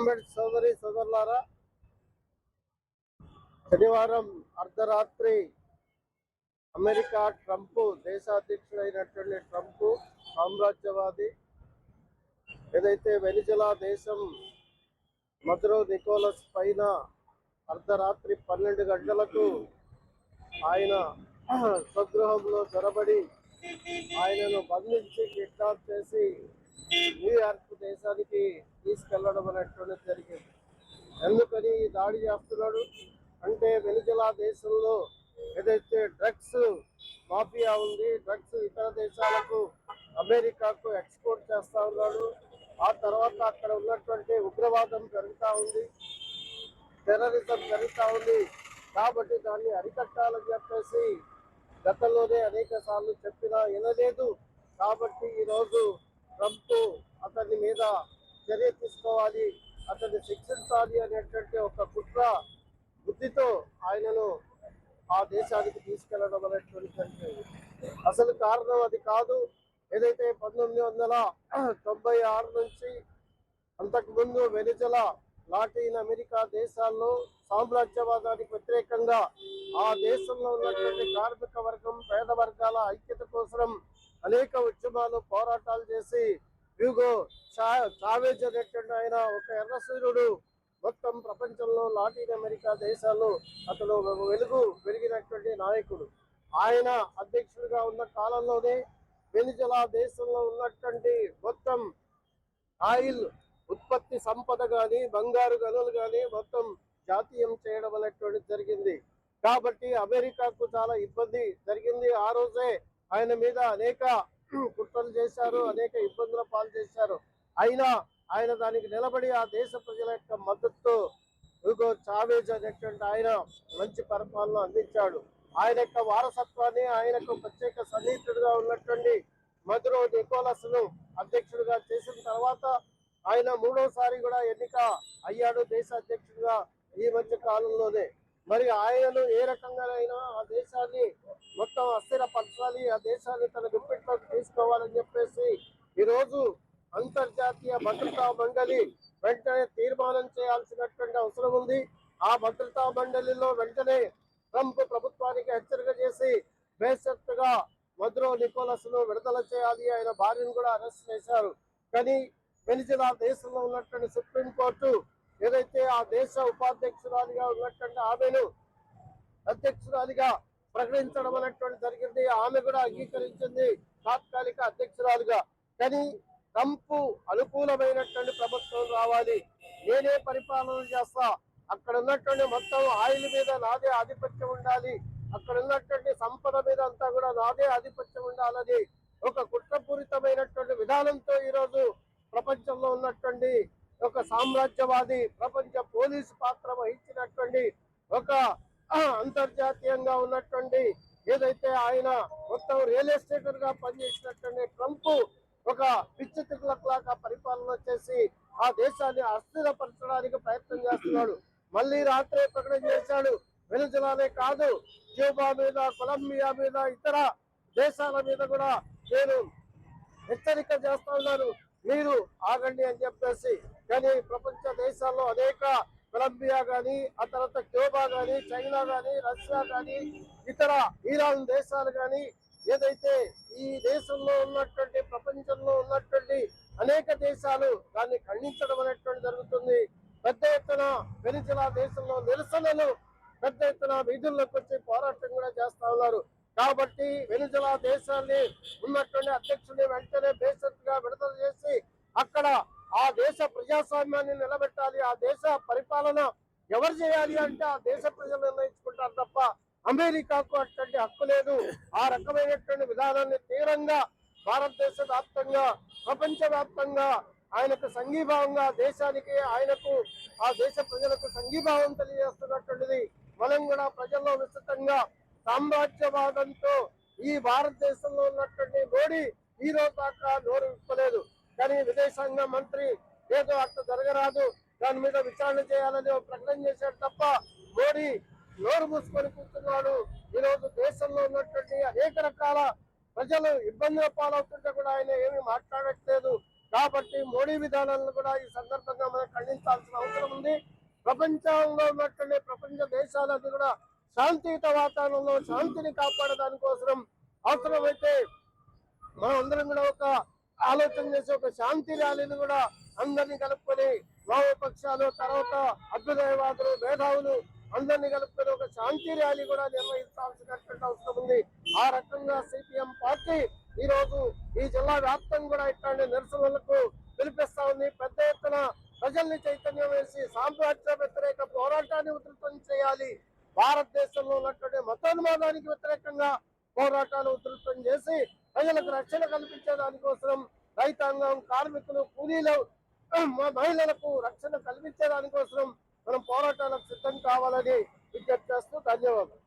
అంబేడ్ సోదరి సోదరులారా శనివారం అర్ధరాత్రి అమెరికా ట్రంప్ దేశాధ్యక్షుడైనటువంటి ట్రంప్ సామ్రాజ్యవాది ఏదైతే వెనిజలా దేశం మధురో నికోలస్ పైన అర్ధరాత్రి పన్నెండు గంటలకు ఆయన స్వగృహంలో జొరబడి ఆయనను బంధించి కిడ్నాప్ చేసి న్యూయార్క్ దేశానికి తీసుకెళ్ళడం అనేటువంటిది జరిగింది. ఎందుకని ఈ దాడి చేస్తున్నాడు? అంటే వెనుజులా దేశంలో ఏదైతే డ్రగ్స్ మాఫియా ఉంది డ్రగ్స్ ఇతర దేశాలకు అమెరికాకు ఎక్స్పోర్ట్ చేస్తా ఉన్నాడు. ఆ తర్వాత అక్కడ ఉన్నటువంటి ఉగ్రవాదం పెరుగుతూ ఉంది. టెర్రరిజం పెరుగుతూ ఉంది. కాబట్టి దాన్ని అరికట్టాలని చెప్పేసి గతంలోనే అనేక సార్లు చెప్పినా వినలేదు. కాబట్టి ఈరోజు ట్రంప్ అతని మీద చర్య తీసుకోవాలి అతన్ని శిక్షించాలి అనేటువంటి ఒక కుట్ర బుద్ధితో ఆయనను ఆ దేశానికి తీసుకెళ్ళడం అనేటువంటి జరిగింది అసలు కారణం అది కాదు. ఏదైతే పంతొమ్మిది వందల తొంభై ఆరు నుంచి అంతకుముందు ముందు లాటిన్ అమెరికా దేశాల్లో సామ్రాజ్యవాదానికి వ్యతిరేకంగా ఆ దేశంలో ఉన్నటువంటి కార్మిక వర్గం పేద వర్గాల ఐక్యత కోసం అనేక ఉద్యమాలు పోరాటాలు చేసి హ్యూగో చా- చావేజ్ అనేటువంటి ఆయన ఒక ఎర్ర సూర్యుడు మొత్తం ప్రపంచంలో లాటిన్ అమెరికా దేశాల్లో అతను వెలుగు పెరిగినటువంటి నాయకుడు. ఆయన అధ్యక్షుడిగా ఉన్న కాలంలోనే వెనిజలా దేశంలో ఉన్నటువంటి మొత్తం ఆయిల్ ఉత్పత్తి సంపద కానీ బంగారు గనులు కానీ మొత్తం జాతీయం చేయడం అనేటువంటి జరిగింది. కాబట్టి అమెరికాకు చాలా ఇబ్బంది జరిగింది ఆ రోజే. ఆయన మీద అనేక కుట్రలు చేశారు అనేక ఇబ్బందుల పాలు చేశారు. అయినా ఆయన దానికి నిలబడి ఆ దేశ ప్రజల యొక్క మద్దతు హుగో చావేజ్ అనేటువంటి ఆయన మంచి పరిపాలన అందించాడు. ఆయన యొక్క వారసత్వాన్ని ఆయనకు ప్రత్యేక సన్నిహితుడిగా ఉన్నటువంటి మధురో నికోలస్ను అధ్యక్షుడిగా చేసిన తర్వాత ఆయన మూడోసారి కూడా ఎన్నిక అయ్యాడు దేశ అధ్యక్షుడిగా ఈ మధ్య కాలంలోనే. మరి ఆయనను ఏ రకంగానైనా ఆ దేశాన్ని మొత్తం అస్థిరపరచాలి ఆ దేశాన్ని తన గుప్పిట్లోకి తీసుకోవాలని చెప్పేసి ఈరోజు అంతర్జాతీయ భద్రతా మండలి వెంటనే తీర్మానం చేయాల్సినటువంటి అవసరం ఉంది. ఆ భద్రతా మండలిలో వెంటనే ట్రంప్ ప్రభుత్వానికి హెచ్చరిక చేసి బేసత్తుగా మధురో నికోలస్ను విడుదల చేయాలి. ఆయన భార్యను కూడా అరెస్ట్ చేశారు. కానీ వెనిజులా దేశంలో ఉన్నటువంటి సుప్రీంకోర్టు ఏదైతే ఆ దేశ ఉపాధ్యక్షురాలిగా ఉన్నటువంటి ఆమెను అధ్యక్షురాలిగా ప్రకటించడం అనేటువంటి జరిగింది. ఆమె కూడా అంగీకరించింది. తాత్కాలిక అధ్యక్షురాలుగా. కానీ ట్రంప్ అనుకూలమైనటువంటి ప్రభుత్వం రావాలి. నేనే పరిపాలన చేస్తా. అక్కడ ఉన్నటువంటి మొత్తం ఆయిల్ మీద నాదే ఆధిపత్యం ఉండాలి. అక్కడ ఉన్నటువంటి సంపద మీద అంతా కూడా నాదే ఆధిపత్యం ఉండాలని ఒక కుట్రపూరితమైనటువంటి విధానంతో ఈరోజు ప్రపంచంలో ఉన్నటువంటి ఒక సామ్రాజ్యవాది ప్రపంచ పోలీసు పాత్ర వహించినటువంటి ఒక అంతర్జాతీయంగా ఉన్నటువంటి ఏదైతే ఆయన మొత్తం రియల్ ఎస్టేటర్గా పనిచేసినటువంటి ట్రంప్ ఒక పిచ్చి లాగా పరిపాలన చేసి ఆ దేశాన్ని అస్థిరపరచడానికి ప్రయత్నం చేస్తున్నాడు. మళ్ళీ రాత్రే ప్రకటన చేశాడు. వెనుజులానే కాదు క్యూబా మీద కొలంబియా మీద ఇతర దేశాల మీద కూడా నేను హెచ్చరిక చేస్తా ఉన్నారు మీరు ఆగండి అని చెప్పేసి కానీ ప్రపంచ దేశాల్లో అనేక కొలంబియా కానీ ఆ తర్వాత క్యూబా కానీ చైనా కానీ రష్యా కానీ ఇతర ఇరాన్ దేశాలు కానీ ఏదైతే ఈ దేశంలో ఉన్నటువంటి ప్రపంచంలో ఉన్నటువంటి అనేక దేశాలు దాన్ని ఖండించడం అనేటువంటి జరుగుతుంది. పెద్ద ఎత్తున వెనిజులా దేశంలో నిరసనలు పెద్ద ఎత్తున వీధుల్లోకి వచ్చి పోరాటం కూడా చేస్తా ఉన్నారు. కాబట్టి వెనుజులా దేశాన్ని ఉన్నటువంటి అధ్యక్షుడిని వెంటనే బేసత్తుగా విడుదల చేసి దేశ ప్రజాస్వామ్యాన్ని నిలబెట్టాలి ఆ దేశ పరిపాలన ఎవరు చేయాలి అంటే ఆ దేశ ప్రజలు నిర్ణయించుకుంటారు తప్ప అమెరికాకు అటువంటి హక్కు లేదు. ఆ రకమైనటువంటి విధానాన్ని తీవ్రంగా భారతదేశ వ్యాప్తంగా ప్రపంచ వ్యాప్తంగా ఆయనకు సంఘీభావంగా దేశానికి ఆయనకు ఆ దేశ ప్రజలకు సంఘీభావం తెలియజేస్తున్నటువంటిది మనం కూడా ప్రజల్లో విస్తృతంగా సామ్రాజ్యవాదంతో ఈ భారతదేశంలో ఉన్నటువంటి మోడీ ఈ రోజు దాకా నోరు విప్పలేదు. కానీ విదేశాంగ మంత్రి ఏదో అట్లా జరగరాదు. దాని మీద విచారణ చేయాలని ఒక ప్రకటన చేశాడు తప్ప మోడీ నోరు మూసుకొని కూర్చున్నాడు. ఈ రోజు దేశంలో ఉన్నటువంటి అనేక రకాల ప్రజలు ఇబ్బందుల పాలవుతుంటే కూడా ఆయన ఏమీ మాట్లాడట్లేదు. కాబట్టి మోడీ విధానాలను కూడా ఈ సందర్భంగా మనం ఖండించాల్సిన అవసరం ఉంది. ప్రపంచంలో ఉన్నటువంటి ప్రపంచ దేశాలన్నీ కూడా శాంతియుత వాతావరణంలో శాంతిని కాపాడడానికి కోసం అవసరమైతే మనం అందరం కూడా ఒక ఆలోచన చేసి ఒక శాంతి ర్యాలీని కూడా అందరినీ కలుపుకొని వామపక్షాలు తర్వాత అభ్యుదయవాదులు మేధావులు అందరినీ కలుపుకొని ఒక శాంతి ర్యాలీ కూడా నిర్వహించాల్సినటువంటి అవసరం ఉంది. ఆ రకంగా సిపిఎం పార్టీ ఈ రోజు ఈ జిల్లా వ్యాప్తంగా కూడా ఇట్లాంటి నిరసనలకు పిలిపిస్తా ఉంది. పెద్ద ఎత్తున ప్రజల్ని చైతన్యం వేసి సామ్రాజ్య వ్యతిరేక పోరాటాన్ని ఉధృతం చేయాలి. భారతదేశంలో ఉన్నటువంటి మతోన్మాదానికి వ్యతిరేకంగా పోరాటాలు ఉధృతం చేసి ప్రజలకు రక్షణ కల్పించే దానికోసం రైతాంగం కార్మికులు కూలీలు మా మహిళలకు రక్షణ కల్పించే దానికోసం మనం పోరాటాలకు సిద్ధం కావాలని విజ్ఞప్తి చేస్తూ ధన్యవాదాలు.